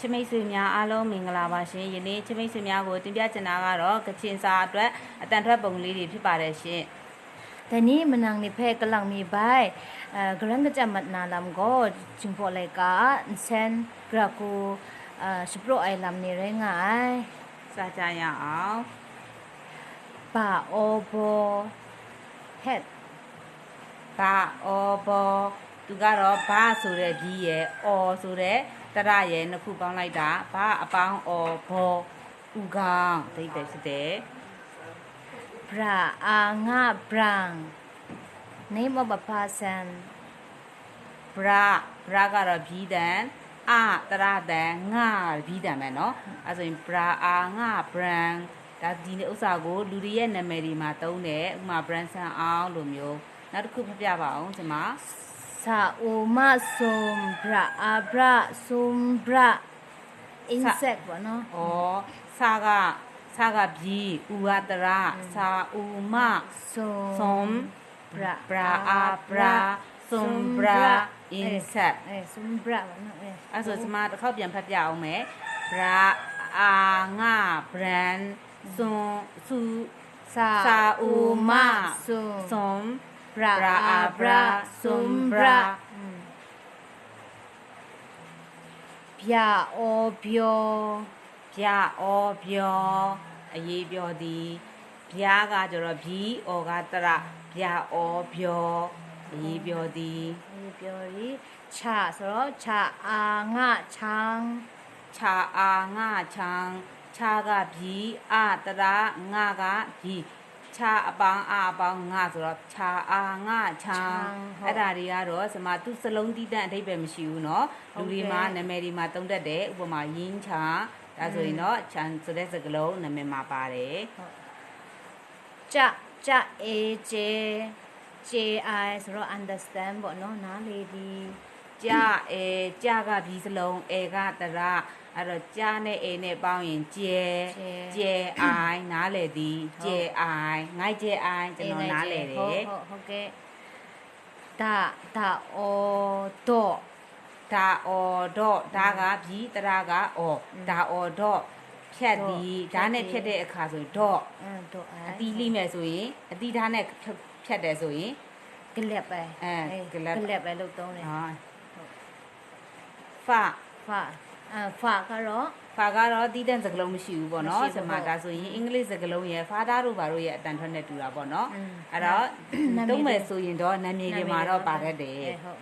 ချမိတ်ဆွေများအားလုံးမင်္ဂလာပါရှင်ယနေ့ချမိတ်ဆွေများကိုတင်ပြချင်တာကတော့ကချင်စာအတွက်အတန်ထွက်ပုံလေးတွေဖြစ်ပါတယ်ရှင်တနီမနန်နိဖဲကလောင်မီဘိုင်ဂရန်ကကြမတ်နာလမ်ကိုဂျင်ဖိုလေကာဆန်ဂရာကိုစပရိုအိုင်လမ်နေရငိုင်စာကြရအောင်ပါအိုဘိုဟက်ပါအိုဘို သူကတော့ဘာဆိုတဲ့ကြီးရယ်အော်ဆိုတဲ့တရရယ်နှစ်ခုပေါင်းလိုက်တာဘာအပေါင်းအော်ဘောဥကောင်ဒိတ်ပဲဖြစ်တယ် พระอางาบรัง name of a person ဗရာဗရာကတော့ဘီးတန်အတရတန်ငါဘီးတန်ပဲเนาะအဲဆိုရင်ဗရာအာငါဘရန်ဒါဒီဥစ္စာကိုလူတွေရဲ့နာမည်တွေမှာသုံးတယ်ဥပမာ brand ဆန်အောင်လိုမျိုးနောက်တစ်ခုဖတ်ပြပါအောင်ဒီမှာ สะอุมาสุมพระอาพระสุมพระอินเสกวะเนาะอ๋อสากะสากะบีอุอัตระสาอุมาสุมสุพระพระอาพระสุมพระอินเสกเออสุมพระวะเนาะเอออาสุดมาเข้าเปลี่ยนพัดยาวไหมพระอางาแบรนสุสุสาอุมาสุม bra a bra sum bra ပြအောပြောပြအောပြောအရေးပြောသည်ပြားကကျတော့ဘီအောကတရပြအောပြောအရေးပြောသည်အရေးပြောသည်ချဆိုတော့ချအာငချန်းချာအာငါချန်းချာကဘီအာတရာငါကဘီ ခြာအပေါင်းအအပေါင်းငါဆိုတော့ခြာအာငါချံအဲ့ဒါတွေကတော့စမသူစလုံးတီးတန့်အဓိပ္ပာယ်မရှိဘူးเนาะလူတွေမှာနာမည်တွေမှာတုံးတတ်တယ်ဥပမာယင်းချာဒါဆိုရင်တော့ချန်ဆိုတဲ့စကားလုံးနာမည်မှာပါတယ် ကြကြအေဂျေ JI ဆိုတော့ understand ပေါ့နော်နားလေဒီ ကြာအဲကြာကဘီစလုံးအဲကတရအဲ့တော့ကြာနဲ့အဲနဲ့ပေါင်းရင်ကျဲကျဲအိုင်နားလေသည်ကျဲအိုင်ငိုက်ကျဲအိုင်ကျွန်တော်နားလေတယ်ဟုတ်ဟုတ်ဟုတ်ကဲ့ဒါဒါအောတော့ဒါအော်တော့ဒါကဘီတရကအော်ဒါအော်တော့ဖြတ်သည်ဒါနဲ့ဖြတ်တဲ့အခါဆိုရင်တော့အမ်တော့အတီးလိမယ်ဆိုရင်အတီးဓာတ်နဲ့ဖြတ်တယ်ဆိုရင်ကလပ်ပဲအဲအေးကလပ်ကလပ်ပဲလို့သုံးတယ်ဟာ ဖဖာအဖာကတော့ဖာကတော့တီးတဲ့စကားလုံးမရှိဘူးပေါ့နော်မရှိဆဘူးင်မဟုတ်ဒါဆိုရင်အင်္ဂလိပ်စကားလုံးရဲ့ father တို့ဘာတို့ရဲ့အတန်ထွက်နဲ့တူတာပေါ့နော်อืมအဲ့တော့နာမည်သုံးမယ်ဆိုရင်တော့နာမည်တွေမှာတော့ပါတတ်တယ်အေးဟုတ်